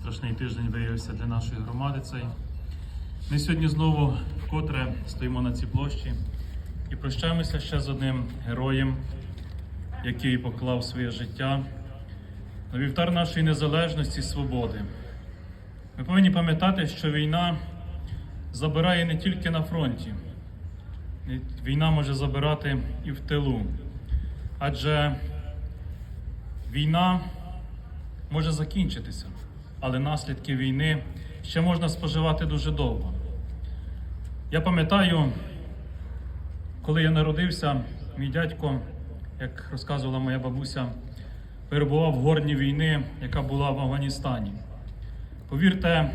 страшний тиждень виявився для нашої громади. Цей. Ми сьогодні знову вкотре стоїмо на цій площі і прощаємося ще з одним героєм, який поклав своє життя на вівтар нашої незалежності свободи. Ми повинні пам'ятати, що війна забирає не тільки на фронті, війна може забирати і в тилу. Адже війна може закінчитися, але наслідки війни ще можна споживати дуже довго. Я пам'ятаю, коли я народився, мій дядько, як розказувала моя бабуся, перебував в горні війни, яка була в Афганістані. Повірте,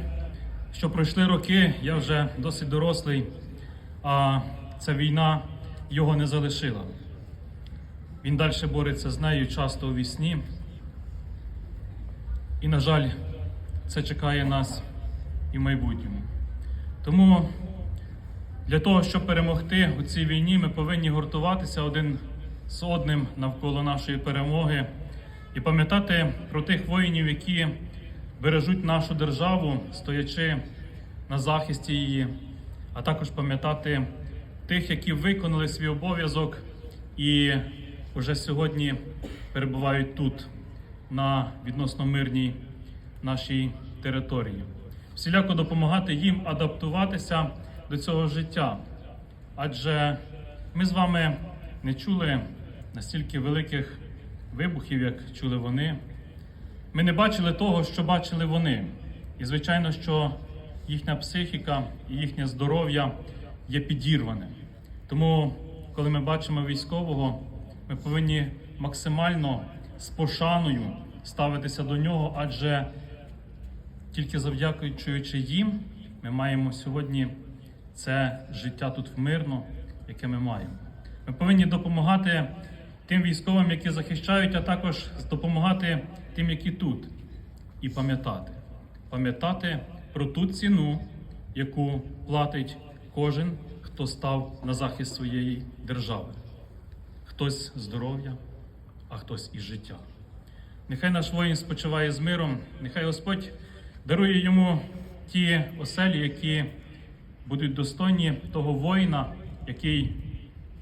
що пройшли роки, я вже досить дорослий, а ця війна його не залишила. Він далі бореться з нею часто у вісні. І, на жаль, це чекає нас і в майбутньому. Тому для того, щоб перемогти у цій війні, ми повинні гуртуватися один з одним навколо нашої перемоги і пам'ятати про тих воїнів, які бережуть нашу державу, стоячи на захисті її, а також пам'ятати тих, які виконали свій обов'язок і вже сьогодні перебувають тут, на відносно мирній нашій території. Всіляко допомагати їм адаптуватися до цього життя. Адже ми з вами не чули настільки великих вибухів, як чули вони. Ми не бачили того, що бачили вони. І, звичайно, що їхня психіка і їхнє здоров'я є підірване. Тому, коли ми бачимо військового, ми повинні максимально з пошаною ставитися до нього, адже тільки завдякуючи їм, ми маємо сьогодні це життя тут мирно, яке ми маємо. Ми повинні допомагати тим військовим, які захищають, а також допомагати тим, які тут, і пам'ятати. Пам'ятати про ту ціну, яку платить кожен, хто став на захист своєї держави. Хтось здоров'я, а хтось і життя. Нехай наш воїн спочиває з миром, нехай Господь дарує йому ті оселі, які будуть достойні того воїна, який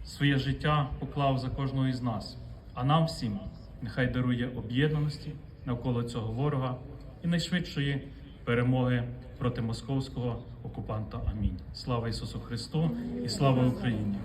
своє життя поклав за кожного із нас. А нам всім нехай дарує об'єднаності навколо цього ворога і найшвидшої перемоги проти московського окупанта. Амінь. Слава Ісусу Христу і слава Україні!